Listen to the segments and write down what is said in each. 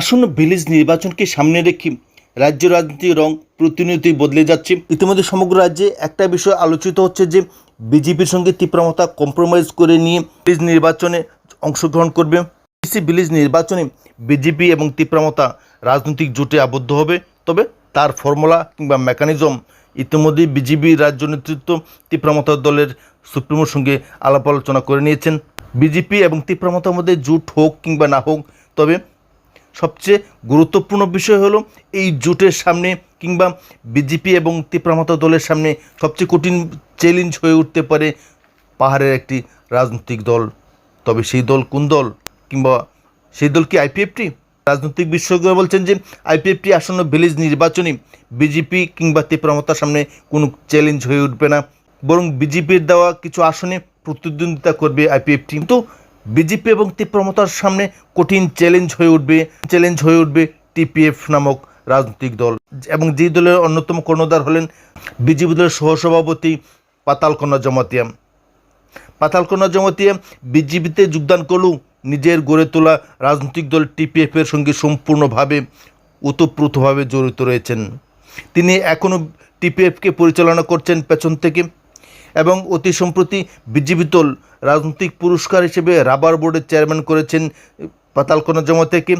আসন্ন ভিলেজ নির্বাচনকে সামনে রেখে রাজ্য রাজনীতির রং প্রতিনিয়তই বদলে যাচ্ছে। ইতিমধ্যে সমগ্র রাজ্যে একটা বিষয় আলোচিত হচ্ছে যে, বিজেপির সঙ্গে তীব্রমতা কম্প্রোমাইজ করে নিয়ে ভিলেজ নির্বাচনে অংশগ্রহণ করবে। ডিসি ভিলেজ নির্বাচনে বিজেপি এবং তীব্রমতা রাজনৈতিক জোটে আবদ্ধ হবে। তবে তার ফর্মুলা কিংবা মেকানিজম ইতিমধ্যেই বিজেপি রাজ্য নেতৃত্ব তীব্রমতা দলের সুপ্রিমোর সঙ্গে আলাপ আলোচনা করে নিয়েছেন। বিজেপি এবং তীব্রমতার মধ্যে জোট হোক কিংবা না হোক, তবে সবচেয়ে গুরুত্বপূর্ণ বিষয় হলো এই জোটের সামনে কিংবা বিজেপি এবং তীব্রমতা দলের সামনে সবচেয়ে কঠিন চ্যালেঞ্জ হয়ে উঠতে পারে পাহাড়ের একটি রাজনৈতিক দল। তবে সেই দল কোন দল কিংবা সেই দল কি আইপিএফটি রাজনৈতিক বিশেষজ্ঞরা বলছেন যে আইপিএফটি আসন্ন ভিলেজ নির্বাচনে বিজেপি কিংবা তীব্রমতার সামনে কোনো চ্যালেঞ্জ হয়ে উঠবে না। বরং বিজেপির দেওয়া কিছু আসনে প্রতিদ্বন্দ্বিতা করবে আইপিএফটি কিন্তু বিজেপি এবং তীব্রমতার সামনে কঠিন চ্যালেঞ্জ হয়ে উঠবে চ্যালেঞ্জ হয়ে উঠবে টিপিএফ নামক রাজনৈতিক দল। এবং যে দলের অন্যতম কর্ণধার হলেন বিজেপি দলের সহসভাপতি পাতালকন্যা জমাতিয়া। পাতালকন্যা জমাতিয়া বিজেপিতে যোগদান করলেও নিজের গড়ে তোলা রাজনৈতিক দল টিপিএফের সঙ্গে সম্পূর্ণভাবে ওতপ্রোতভাবে জড়িত রয়েছেন। তিনি এখনও টিপিএফকে পরিচালনা করছেন পেছন থেকে। এবং অতি সম্প্রতি বিজেপি দল রাজনৈতিক পুরস্কার হিসেবে রাবার বোর্ডের চেয়ারম্যান করেছেন পাতালকোনা জমাতেকে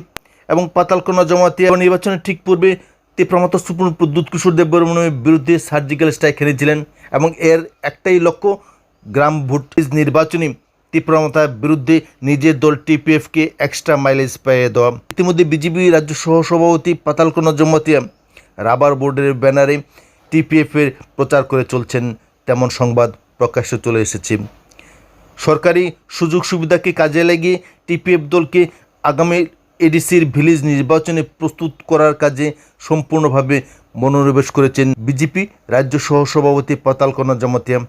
এবং পাতালকোনা জমাতে নির্বাচনের ঠিক পূর্বে তীব্রমত সুপ্রিম প্রদ্যুৎ কিশোর দেববর্মনের বিরুদ্ধে সার্জিক্যাল স্ট্রাইক এনেছিলেন এবং এর একটাই লক্ষ্য গ্রাম ভোট নির্বাচনী তীব্রমতার বিরুদ্ধে নিজের দল টিপিএফকে এক্সট্রা মাইলেজ পেয়ে দেওয়া। ইতিমধ্যে বিজেপি রাজ্য সহসভাপতি পাতালকোনা জমাতিয়া রাবার বোর্ডের ব্যানারে টিপিএফের প্রচার করে চলছেন তেমন সংবাদ প্রকাশ্যে চলে এসেছে। সরকারি সুযোগ সুবিধাকে কাজে লাগিয়ে টিপিএফ দলকে আগামী এডিসির ভিলেজ নির্বাচনে প্রস্তুত করার কাজে সম্পূর্ণভাবে মনোনিবেশ করেছেন বিজেপি রাজ্য সহসভাপতি পাতালকোনা জমাতিয়া।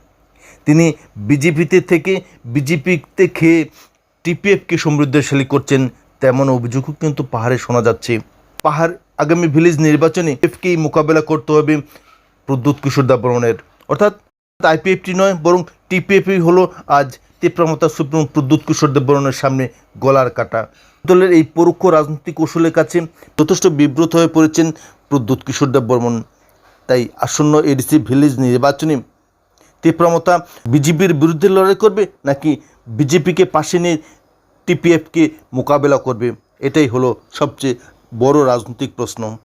তিনি বিজেপিতে থেকে বিজেপিতে খেয়ে টিপিএফকে সমৃদ্ধশালী করছেন তেমন অভিযোগও কিন্তু পাহাড়ে শোনা যাচ্ছে। পাহাড় আগামী ভিলেজ নির্বাচনে এফকেই মোকাবেলা করতে হবে প্রদ্যুৎ কিশোর দেববর্মনের অর্থাৎ আইপিএফটি নয়, বরং টিপিএফই হলো আজ তীব্রমতা সুপ্রিম প্রদ্যুৎ কিশোর দেববর্মনের সামনে গলার কাটা। দলের এই পরোক্ষ রাজনৈতিক কৌশলের কাছে যথেষ্ট বিব্রত হয়ে পড়েছেন প্রদ্যুৎ কিশোর দেববর্মন। তাই আসন্ন এডিসি ভিলেজ নির্বাচনে তীব্রমতা বিজেপির বিরুদ্ধে লড়াই করবে নাকি বিজেপিকে পাশে নিয়ে টিপিএফকে মোকাবেলা করবে? এটাই হলো সবচেয়ে বড় রাজনৈতিক প্রশ্ন।